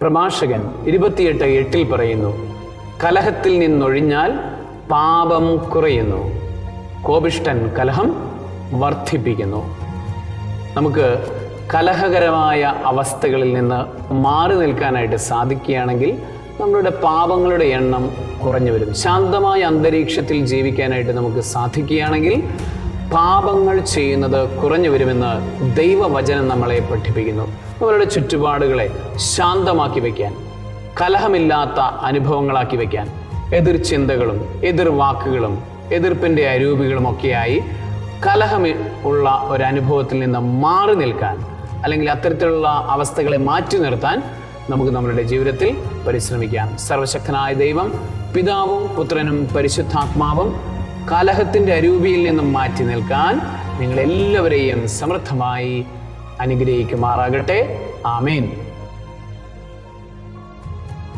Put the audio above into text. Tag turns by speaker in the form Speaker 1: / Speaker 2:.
Speaker 1: പ്രഭാഷകൻ ഇരുപത്തിയെട്ട് എട്ടിൽ പറയുന്നു കലഹത്തിൽ നിന്നൊഴിഞ്ഞാൽ പാപം കുറയുന്നു. കോപിഷ്ടൻ കലഹം വർദ്ധിപ്പിക്കുന്നു. നമുക്ക് കലഹകരമായ അവസ്ഥകളിൽ നിന്ന് മാറി നിൽക്കാനായിട്ട് സാധിക്കുകയാണെങ്കിൽ നമ്മളുടെ പാപങ്ങളുടെ എണ്ണം കുറഞ്ഞു വരും. ശാന്തമായ അന്തരീക്ഷത്തിൽ ജീവിക്കാനായിട്ട് നമുക്ക് സാധിക്കുകയാണെങ്കിൽ പാപങ്ങൾ ചെയ്യുന്നത് കുറഞ്ഞു വരുമെന്ന് ദൈവവചനം നമ്മളെ പഠിപ്പിക്കുന്നു. നമ്മളുടെ ചുറ്റുപാടുകളെ ശാന്തമാക്കി വയ്ക്കാൻ കലഹമില്ലാത്ത അനുഭവങ്ങളാക്കി വയ്ക്കാൻ എതിർ ചിന്തകളും എതിർ വാക്കുകളും എതിർപ്പിന്റെ അരൂപികളും ഒക്കെയായി കലഹം ഉള്ള ഒരു അനുഭവത്തിൽ നിന്ന് മാറി നിൽക്കാൻ അല്ലെങ്കിൽ അത്തരത്തിലുള്ള അവസ്ഥകളെ മാറ്റി നിർത്താൻ നമുക്ക് നമ്മളുടെ ജീവിതത്തിൽ പരിശ്രമിക്കാം. സർവശക്തനായ ദൈവം പിതാവും പുത്രനും പരിശുദ്ധാത്മാവും കലഹത്തിന്റെ അരൂപിയിൽ നിന്നും മാറ്റി നിൽക്കാൻ നിങ്ങളെല്ലാവരെയും സമൃദ്ധമായി അനുഗ്രഹിക്കുമാറാകട്ടെ. ആമേൻ.